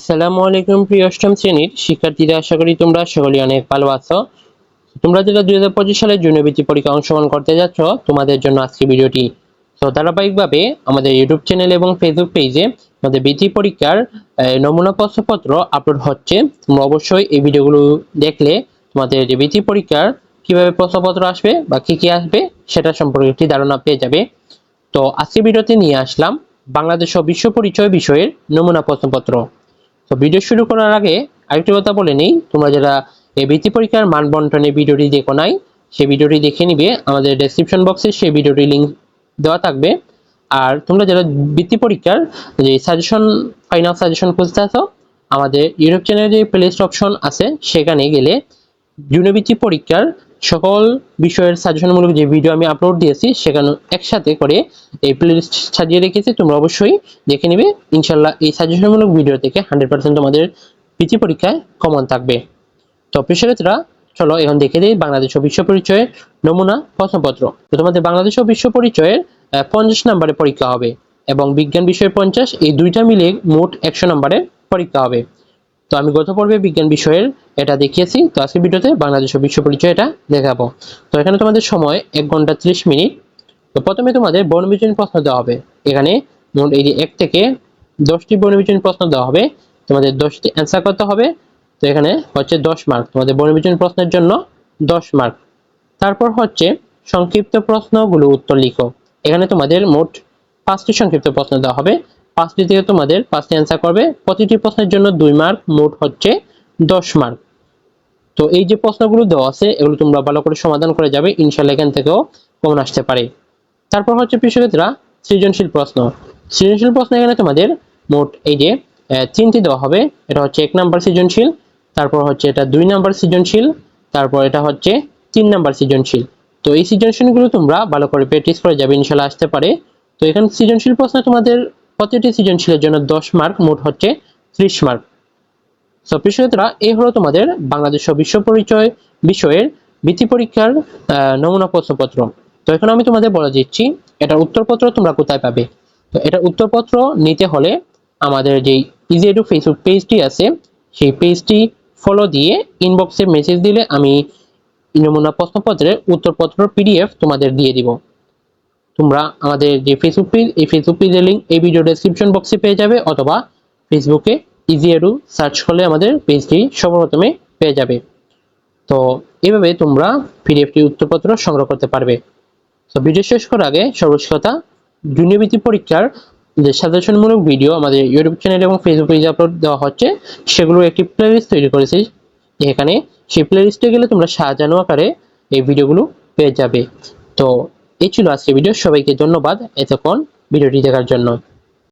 আসসালামু আলাইকুম, প্রিয় অষ্টম শ্রেণির শিক্ষার্থীরা, আশা করি তোমরা সকলে অনেক ভালো আছো। তোমরা যেটা দুই হাজার পঁচিশ সালের জন্য বৃত্তি পরীক্ষা অংশগ্রহণ করতে যাচ্ছ, তোমাদের জন্য আজকে ভিডিওটি তো ধারাবাহিকভাবে আমাদের ইউটিউব চ্যানেল এবং ফেসবুক পেজে আমাদের বৃত্তি পরীক্ষার নমুনা প্রশ্নপত্র আপলোড হচ্ছে। তোমরা অবশ্যই এই ভিডিওগুলো দেখলে তোমাদের যে বৃত্তি পরীক্ষার কীভাবে প্রশ্নপত্র আসবে বা কি কি আসবে, সেটা সম্পর্কে একটি ধারণা পেয়ে যাবে। তো আজকে ভিডিওতে নিয়ে আসলাম বাংলাদেশ ও বিশ্ব পরিচয় বিষয়ের নমুনা প্রশ্নপত্র। তো ভিডিও শুরু করার আগে আরেকটি কথা বলে নেই, তোমরা যারা এই বৃত্তি পরীক্ষার মান বন্টনের ভিডিওটি দেখো নাই, সেই ভিডিওটি দেখে নিবে। আমাদের ডেসক্রিপশন বক্সে সেই ভিডিওটি লিঙ্ক দেওয়া থাকবে। আর তোমরা যারা বৃত্তি পরীক্ষার যে সাজেশন ফাইনাল সাজেশন খুঁজতে আসো, আমাদের ইউটিউব চ্যানেলে যে প্লেলিস্ট অপশন আছে, সেখানে গেলে জুনিবৃত্তি পরীক্ষার সকল বিষয়ের সাজেশনমূলক যে ভিডিও আমি আপলোড দিয়েছি, সেখানে একসাথে করে এই প্লেলিস্ট সাজিয়ে রেখেছি। তোমরা অবশ্যই দেখে নিবে। ইনশাল্লাহ এই সাজেশনমূলক ভিডিও থেকে হান্ড্রেড পার্সেন্ট তোমাদের বৃত্তি পরীক্ষায় কমন থাকবে। তো প্রিয় চলো এখন দেখে দিই বাংলাদেশ ও বিশ্ব পরিচয়ের নমুনা প্রশ্নপত্র। তো তোমাদের বাংলাদেশ ও বিশ্ব পরিচয়ের পঞ্চাশ নম্বরে পরীক্ষা হবে এবং বিজ্ঞান বিষয়ে পঞ্চাশ, এই দুইটা মিলে মোট একশো নম্বরের পরীক্ষা হবে। তো আমি গত পর্বে বিজ্ঞান বিষয়ের এটা দেখিয়েছি, তো আজকের ভিডিওতে বাংলাদেশ বিশ্ব পরিচয় এটা দেখাবো। তো এখানে তোমাদের সময় এক ঘণ্টা ত্রিশ মিনিট। তো প্রথমে তোমাদের বর্ণবিজনী প্রশ্ন দেওয়া হবে। এখানে এই যে এক থেকে দশটি বর্ণবিজনী প্রশ্ন দেওয়া হবে। তোমাদের দশটি অ্যান্সার করতে হবে। তো এখানে হচ্ছে দশ মার্ক তোমাদের বর্ণবিজনী প্রশ্নের জন্য দশ মার্ক তারপর হচ্ছে সংক্ষিপ্ত প্রশ্নগুলো উত্তর লিখো। এখানে তোমাদের মোট পাঁচটি সংক্ষিপ্ত প্রশ্ন দেওয়া হবে। পাঁচটি থেকে তোমাদের পাঁচটি অ্যান্সার করবে, প্রতিটি প্রশ্নের জন্য দুই মার্ক মোট হচ্ছে দশ মার্ক তো এই যে প্রশ্নগুলো দেওয়া আছে, এগুলো তোমরা ভালো করে সমাধান করে যাবে ইনশাল্লাহ এখান থেকেও কমন আসতে পারে। তারপর হচ্ছে কৃষকেরা সৃজনশীল প্রশ্ন। সৃজনশীল প্রশ্ন এখানে তোমাদের মোট এই যে তিনটি দেওয়া হবে। এটা হচ্ছে এক নাম্বার সৃজনশীল, তারপর হচ্ছে এটা দুই নাম্বার সৃজনশীল, তারপর এটা হচ্ছে তিন নাম্বার সৃজনশীল। তো এই সৃজনশীলগুলো তোমরা ভালো করে প্র্যাকটিস করে যাবে ইনশাল্লাহ আসতে পারে। তো এখানে সৃজনশীল প্রশ্ন তোমাদের প্রতিটি সৃজনশীলের জন্য দশ মার্ক, মোট হচ্ছে ত্রিশ মার্ক। সো প্রিয়তরা এই হলো তোমাদের বাংলাদেশ বিশ্ব পরিচয় বিষয়ের বৃত্তি পরীক্ষার নমুনা প্রশ্নপত্র। তো এখন আমি তোমাদের বলে দিচ্ছি, এটার উত্তরপত্র তোমরা কোথায় পাবে? তো এটার উত্তরপত্র নিতে হলে আমাদের যে ইজিএডু ফেসবুক পেজটি আছে, সেই পেজটি ফলো দিয়ে ইনবক্সে মেসেজ দিলে আমি নমুনা প্রশ্নপত্রের উত্তরপত্র পিডিএফ তোমাদের দিয়ে দিব। তোমরা আমাদের যে ফেসবুক পেজ এই ফেসবুক পেজের লিঙ্ক এই ভিডিও ডেসক্রিপশন বক্সে পেয়ে যাবে অথবা ফেসবুকে ইজি এডু সার্চ করলে আমাদের পেজটি সর্বপ্রথমে পেয়ে যাবে। তো এভাবে তোমরা পিডিএফটি উত্তরপত্র সংগ্রহ করতে পারবে। তো ভিডিও শেষ করার আগে সর্বশেষ কথা পরীক্ষার যে সাজেশনমূলক ভিডিও আমাদের ইউটিউব চ্যানেল এবং ফেসবুক পেজে আপলোড দেওয়া হচ্ছে, সেগুলোর একটি প্লেলিস্ট তৈরি করেছি। এখানে সেই প্লেলিস্টে গেলে তোমরা সাজানো আকারে এই ভিডিওগুলো পেয়ে যাবে। তো এই ছিল আজকে ভিডিও। সবাইকে ধন্যবাদ এতক্ষণ ভিডিওটি দেখার জন্য।